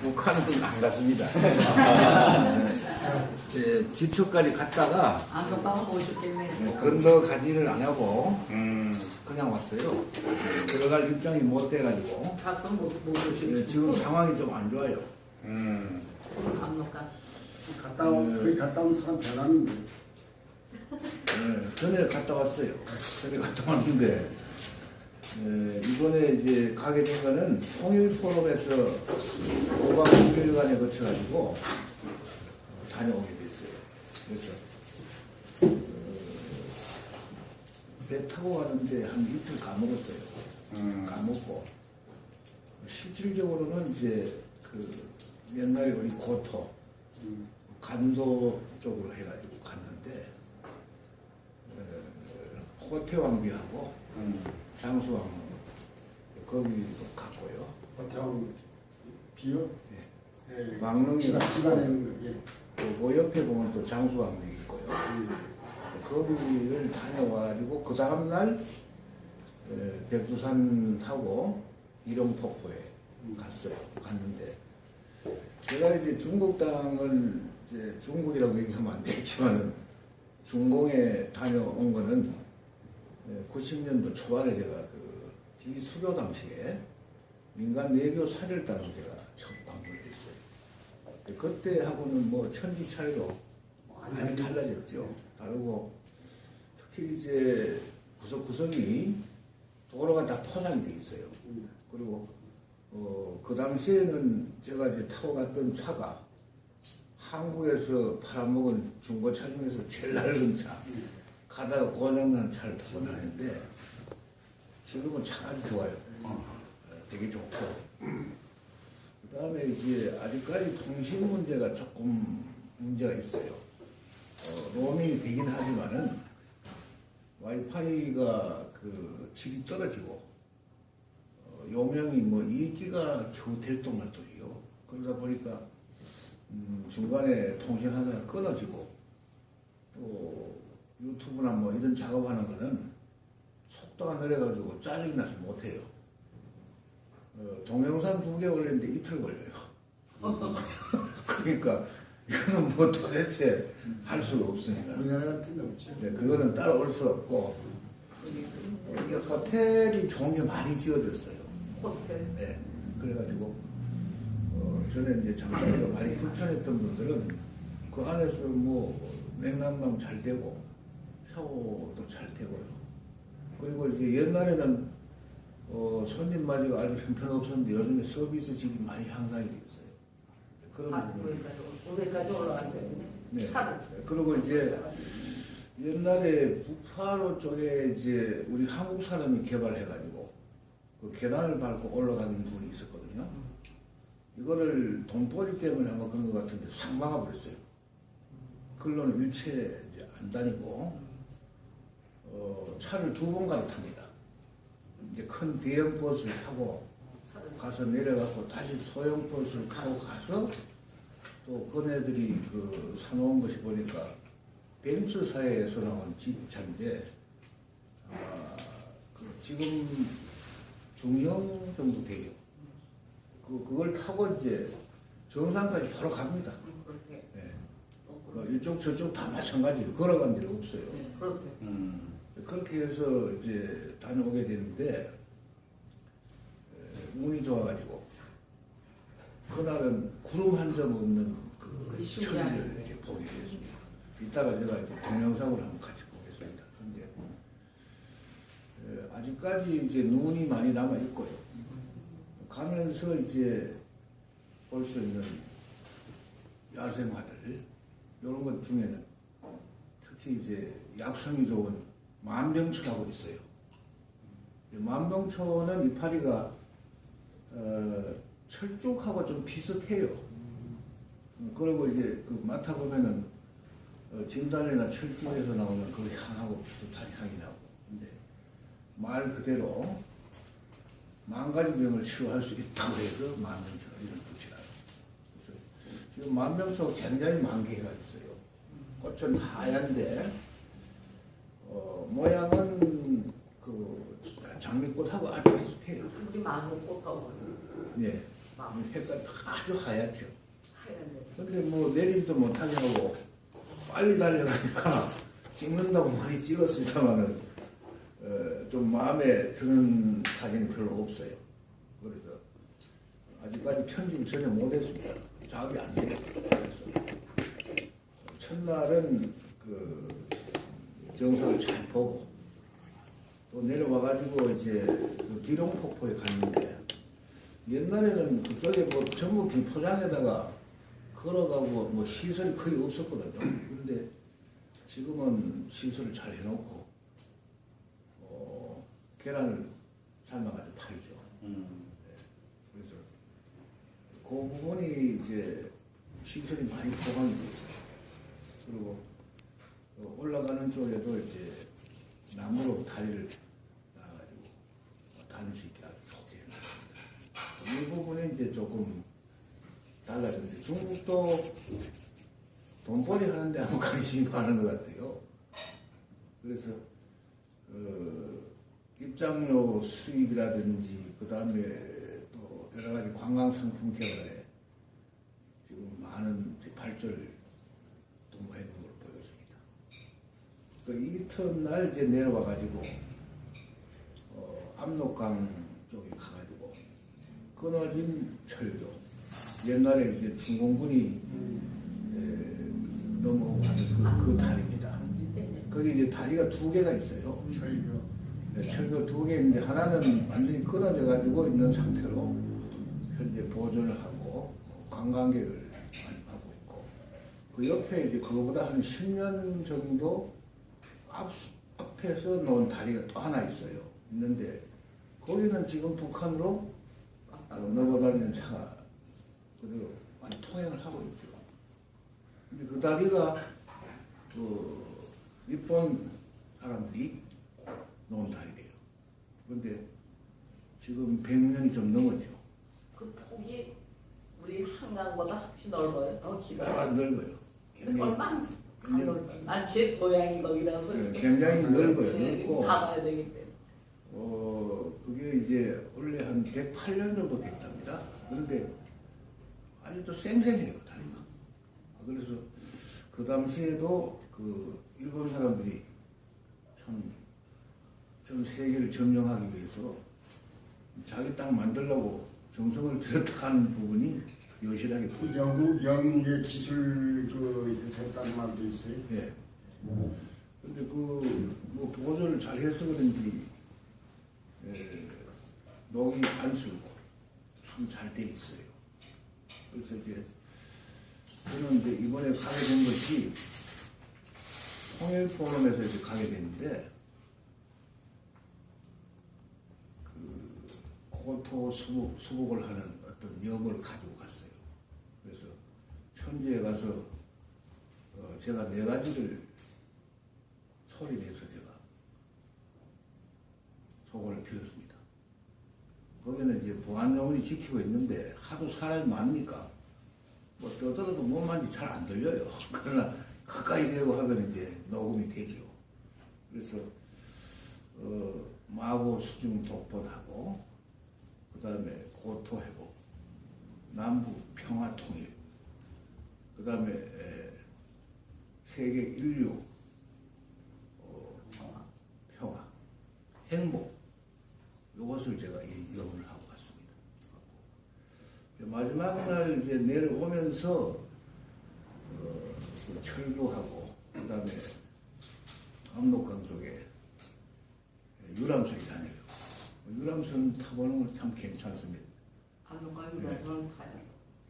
북한은 안 갔습니다. 예, 지초까지 갔다가 안경 가면 못 죽겠네. 건너 가지를 안 하고 음. 그냥 왔어요. 들어갈 입장이 못 돼가지고 가서 못 못 예. 지금 상황이 좀 안 좋아요. 음. 삼로가. 갔다 온 거기 갔다 온 사람 변하는데 예, 전에 갔다 왔어요. 전에 갔다 왔는데 예, 이번에 이제 가게 된 거는 통일 포럼에서 5박 6일간에 거쳐가지고 어, 다녀오게 됐어요. 그래서 어, 배 타고 가는데 한 이틀 까먹었어요. 음. 까먹고 실질적으로는 이제 그 옛날에 우리 고토 음. 간도 쪽으로 해가지고 갔는데 어, 호태왕비하고 음. 장수왕 거기도 갔고요. 버텨온 비요? 예. 예. 왕릉이 지가 갔고 지가 거 예. 또그 옆에 보면 또 장수왕릉이 있고요. 예. 거기를 다녀와가지고 그 다음날 에, 백두산 타고 일용폭포에 갔어요. 갔는데 제가 이제 중국 땅을 이제 중국이라고 얘기하면 안 되겠지만은 중공에 다녀온 거는 90년도 초반에 제가 그 비수교 당시에 민간 외교 사절단으로 제가 처음 방문을 했어요. 그때하고는 뭐 천지 차이로 많이 달라졌죠. 다르고 특히 이제 구석구석이 도로가 다 포장이 돼 있어요. 음. 그리고 어, 그 당시에는 제가 이제 타고 갔던 차가 한국에서 팔아먹은 중고차 중에서 제일 낡은 차. 가다가 고장나는 차를 타고 다니는데 지금은 차가 아주 좋아요. 어, 되게 좋고. 그 다음에 이제 아직까지 통신 문제가 조금 문제가 있어요. 어, 로밍이 되긴 하지만은 와이파이가 그 질이 떨어지고 어, 용량이 뭐 2기가 겨우 될 동말동이요. 그러다 보니까 음, 중간에 통신하다가 끊어지고 또 유튜브나 뭐 이런 작업하는 거는 속도가 느려가지고 짜증이 나서 못해요. 어, 동영상 두 개 올리는데 이틀 걸려요. 그러니까 이거는 뭐 도대체 할 수가 없으니까. 네, 그거는 따라올 수 없고 이게 호텔이 좋은 게 많이 지어졌어요. 호텔. 네, 그래가지고 어, 전에 이제 잠자리가 많이 불편했던 분들은 그 안에서 뭐 냉난방 잘 되고 샤워도 잘 되고요. 그리고 이제 옛날에는 어, 손님 맞이가 아주 형편없었는데 요즘에 서비스직이 많이 향상이 됐어요. 그런 아, 부분. 거기까지 올라갔거든요. 네. 차를. 그리고 이제 옛날에 북파로 쪽에 이제 우리 한국 사람이 개발해가지고 그 계단을 밟고 올라가는 분이 있었거든요. 이거를 돈벌이 때문에 아마 그런 것 같은데 싹 막아버렸어요. 그걸로는 일체 이제 안 다니고 어, 차를 두번 갈아탑니다. 이제 큰 대형 버스를 타고. 가서 내려가고 다시 소형 버스를 타고 가서 또 그네들이 그 사놓은 것이 보니까 벤츠사에서 나온 집차인데 아, 그 지금 중형 정도 돼요. 그 그걸 타고 이제 정상까지 바로 갑니다. 음, 그렇게. 네. 어, 그. 이쪽 저쪽 다 마찬가지로 걸어간 데가 없어요. 네, 그렇게. 음. 그렇게 해서 이제 다녀오게 됐는데 에, 운이 좋아가지고 그날은 구름 한 점 없는 그 그. 천지를 이렇게 보게 됐습니다. 이따가 제가 이제 동영상으로 한번 같이 보겠습니다. 근데 에, 아직까지 이제 눈이 많이 남아 있고요. 가면서 이제 볼 수 있는 야생화들 이런 것 중에는 특히 이제 약성이 좋은 만병초라고 있어요. 이 만병초는 이파리가 어, 철쭉하고 좀 비슷해요. 음, 그리고 이제 그 맡아보면은 어, 진달래나 철쭉에서 나오는 그 향하고 비슷한 향이 나고. 근데 말 그대로 만 가지 병을 치유할 수 있다고 해서 만병초 이런. 그래서 지금 만병초 굉장히 만개가 있어요. 꽃은 하얀데 어, 모양은 그 장미꽃하고 아주 비슷해요. 우리 마음 꽃하고 예. 마음 색깔 아주 하얗죠. 하얀데. 근데 뭐 내리지도 못하게 하고 빨리 달려가니까 찍는다고 많이 찍었습니다만은 어, 좀 마음에 드는 사진이 별로 없어요. 그래서 아직까지 편집을 전혀 못했습니다. 작업이 안 돼요. 그래서 첫날은 그 정석을 잘 보고 또 내려와가지고 이제 그 비룡 폭포에 갔는데 옛날에는 그쪽에 뭐 전부 비포장에다가 걸어가고 뭐 시설이 거의 없었거든요. 그런데 지금은 시설을 잘 해놓고 어, 계란을 삶아가지고 팔죠. 음. 그래서 그 부분이 이제 시설이 많이 보강이 돼 있어요. 그리고 어, 올라가는 쪽에도 이제 나무로 다리를 놔가지고 다닐 수 있게 아주 좋게 해놨습니다. 이 부분이 이제 조금 달라졌는데 중국도 돈벌이 하는데 아무 관심이 많은 것 같아요. 그래서 어, 입장료 수입이라든지 그 다음에 또 여러 가지 관광 상품 개발에 지금 많은 발전을 도모해 있는 걸 보여줍니다. 그 이튿날 이제 내려와 가지고 어, 압록강 쪽에 가가지고 끊어진 철교 옛날에 이제 중공군이 에, 넘어오고 하는 그, 그 다리입니다. 거기 이제 다리가 두 개가 있어요. 철교. 네, 철교 두개 있는데 하나는 완전히 끊어져 가지고 있는 상태로 현재 보존을 하고 관광객을 많이 받고 있고 그 옆에 이제 그거보다 한 10년 정도 앞, 앞에서 놓은 다리가 또 하나 있어요. 있는데 거기는 지금 북한으로 어, 넘어다니는 차가 그대로 많이 통행을 하고 있죠. 근데 그 다리가 그 일본 사람들이 놓은 다리래요. 그런데 지금 100년이 좀 넘었죠. 그 폭이 우리 한강보다 훨씬 넓어요. 더 아, 길어요. 넓어요. 근데 굉장히, 얼마 넓어요. 난 제 고향이 거기라서 네, 굉장히 넓어요. 네, 넓고 가봐야 되기 때문에. 어 그게 이제 원래 한 108년 정도 됐답니다. 그런데 아직도 쌩쌩해요 다리가. 아, 그래서 그 당시에도 그 일본 사람들이 참 전 세계를 점령하기 위해서 자기 땅 만들려고 정성을 들였다 하는 부분이 여실하게 그 보여요. 영국 영국의 기술 그 색깔 말도 있어요. 예. 근데 그, 뭐, 보조를 잘 해서 그런지, 에, 녹이 안 쓸고, 참 잘 돼 있어요. 그래서 이제, 저는 이제 이번에 가게 된 것이, 통일 포럼에서 이제 가게 됐는데, 그, 고토 수복, 수복을 하는 어떤 염을 가지고 갔어요. 그래서, 천지에 가서, 어, 제가 네 가지를 소리 내서 제가 소원을 빌었습니다. 거기는 이제 보안요원이 지키고 있는데 하도 사람이 많으니까 뭐 떠들어도 뭔 말인지 잘 안 들려요. 그러나 가까이 대고 하면 이제 녹음이 되지요. 그래서 어, 마고 수중 독본하고 그 다음에 고토 회복, 남북 평화 통일, 그 다음에 세계 인류 어, 평화, 행복 이것을 제가 이 염을 하고 갔습니다. 마지막 날 이제 내려오면서 어, 그 철교하고 그 다음에 압록강 쪽에 유람선이 다녀요. 유람선 타보는 건 참 괜찮습니다.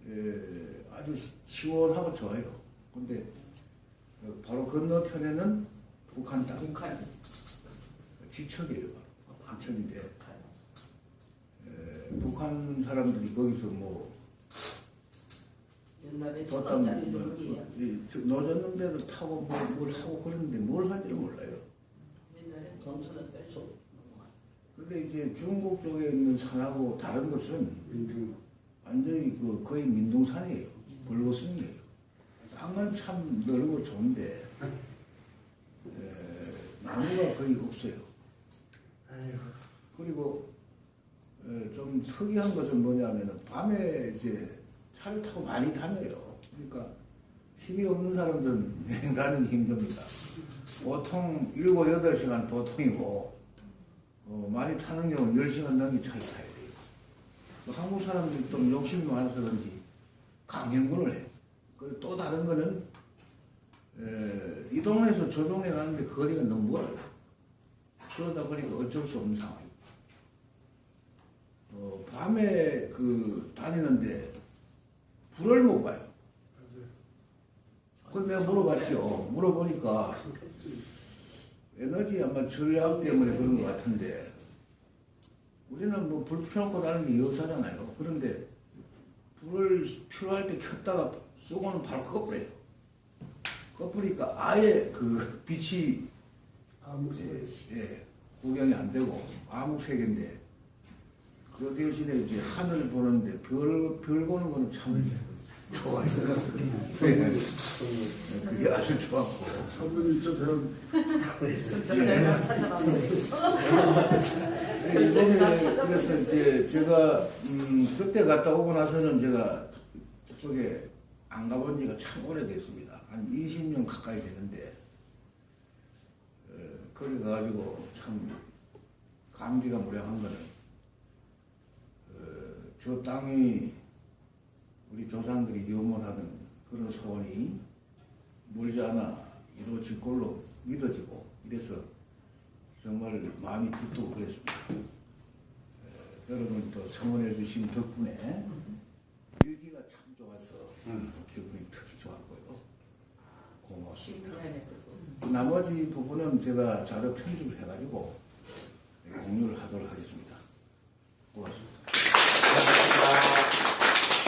예, 아주 시원하고 좋아요. 근데 어, 바로 건너편에는 북한 땅, 북한 지척이에요. 바로. 지척인데 타요. 에, 북한 사람들이 거기서 뭐 옛날에 천원짜리 뭐, 노졌는데도 타고 뭐, 뭘 하고 그러는데 뭘 하는지를 몰라요. 옛날에 돈 천원짜리 소 넘어가. 근데 이제 중국 쪽에 있는 산하고 다른 것은 민중 완전히 그 거의 민둥산이에요. 불거슴이에요. 땅은 참 넓고 좋은데 에, 나무가 거의 없어요. 그리고 어, 좀 특이한 것은 뭐냐면은 밤에 이제 차를 타고 많이 다녀요. 그러니까 힘이 없는 사람들은 냉다는 힘듭니다. 보통 7, 8시간 보통이고 어, 많이 타는 경우는 10시간 넘게 차를 타야 돼요. 그 한국 사람들이 좀 욕심이 많아서 그런지 강행군을 해요. 그리고 또 다른 거는 에, 이 동네에서 저 동네 가는데 거리가 너무 멀어요. 그러다 보니까 어쩔 수 없는 상황입니다. 어, 밤에 그 다니는데 불을 못 봐요. 그걸 내가 물어봤죠. 물어보니까 에너지 아마 전략 때문에 그런 것 같은데 우리는 뭐불 펴놓고 다니는 게 여사잖아요. 그런데 불을 필요할 때 켰다가 쏘고는 바로 꺼버려요. 꺼버리니까 아예 그 빛이 아무 예, 예, 구경이 안 되고 암흑색인데 그 대신에 이제 하늘 보는데 별, 별 보는 거는 참 좋아요. 네, 그게 아주 좋았고. 선배님 저 그런 찾아봤어요. 그래서 이제 제가 음, 그때 갔다 오고 나서는 제가 그쪽에 안 가본 지가 참 오래됐습니다. 한 20년 가까이 되는데 어, 거기 가가지고 참 감기가 무량한 거는 어, 저 땅이 우리 조상들이 염원하던 그런 소원이 물지 않아 이루어질 걸로 믿어지고 이래서 정말 마음이 듣고 그랬습니다. 에, 여러분 또 성원해 주신 덕분에 일기가 참 좋아서 음. 기분이 특히 좋았고요. 고맙습니다. 네, 네, 그 나머지 부분은 제가 자료 편집을 해가지고 공유를 하도록 하겠습니다. 고맙습니다. 고맙습니다.